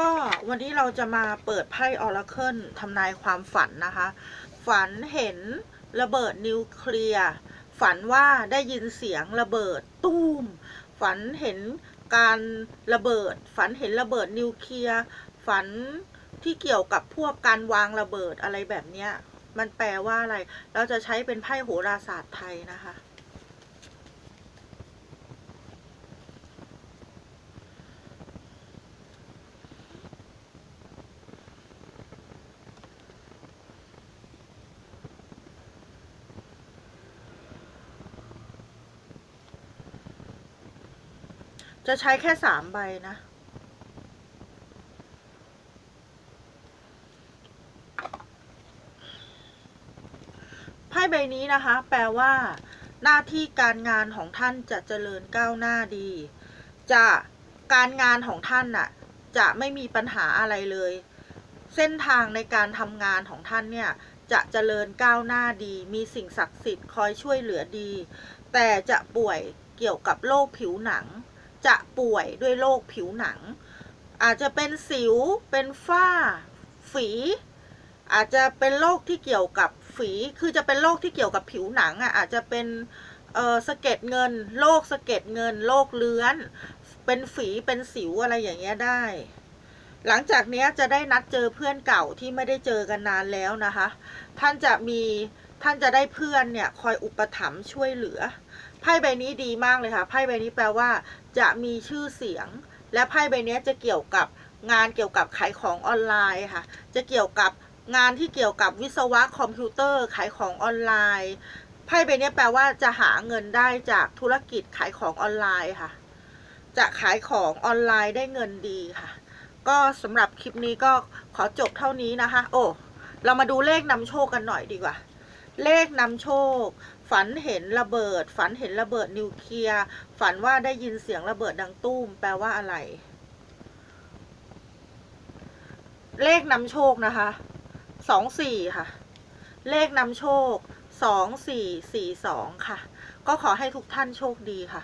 ก็วันนี้เราจะมาเปิดไพ่ออราเคิลทำนายความฝันนะคะ ฝันเห็นระเบิดนิวเคลียร์ฝันว่าได้ยินเสียงระเบิดตูม ฝันเห็นการระเบิด ฝันเห็นระเบิดนิวเคลียร์ฝันที่เกี่ยวกับพวกการวางระเบิดอะไรแบบเนี้ย มันแปลว่าอะไร เราจะใช้เป็นไพ่โหราศาสตร์ไทยนะคะ จะใช้แค่สามใบนะ ไพ่ใบนี้นะคะ แปลว่า หน้าที่การงานของท่านจะเจริญก้าวหน้าดี จะการงานของท่านน่ะ จะไม่มีปัญหาอะไรเลย เส้นทางในการทำงานของท่านเนี่ย จะเจริญก้าวหน้าดี มีสิ่งศักดิ์สิทธิ์คอยช่วยเหลือดี แต่จะป่วยเกี่ยวกับโรคผิวหนัง จะป่วยด้วยโรคผิวหนัง อาจจะเป็นสิว เป็นฝ้า ฝี อาจจะเป็นโรคที่เกี่ยวกับฝี คือจะเป็นโรคที่เกี่ยวกับผิวหนังอะอาจจะเป็นเออสะเก็ดเงินโรคสะเก็ดเงินโรคเลื้อน เป็นฝีเป็นสิวอะไรอย่างเงี้ยได้ หลังจากเนี้ยจะได้นัดเจอเพื่อนเก่าที่ไม่ได้เจอกันนานแล้วนะคะ ท่านจะมีท่านจะได้เพื่อนเนี่ยคอยอุปถัมภ์ช่วยเหลือ ไพ่ใบนี้ดีมากเลยค่ะ ไพ่ใบนี้แปลว่า จะมีชื่อเสียง และไพ่ใบนี้จะเกี่ยวกับงานเกี่ยวกับขายของออนไลน์ค่ะ จะเกี่ยวกับงานที่เกี่ยวกับวิศวะคอมพิวเตอร์ขายของออนไลน์ไพ่ใบนี้แปลว่าจะหาเงินได้จากธุรกิจขายของออนไลน์ค่ะ จะขายของออนไลน์ได้เงินดีค่ะ ก็สำหรับคลิปนี้ก็ขอจบเท่านี้นะคะ โอ้เรามาดูเลขนำโชคกันหน่อยดีกว่า เลขนำโชค ฝันเห็นระเบิด ฝันเห็นระเบิดนิวเคลียร์ ฝันว่าได้ยินเสียงระเบิดดังตุ้ม แปลว่าอะไร เลขนำโชคนะคะ สองสี่ค่ะ เลขนำโชค สองสี่สี่สองค่ะ ก็ขอให้ทุกท่านโชคดีค่ะ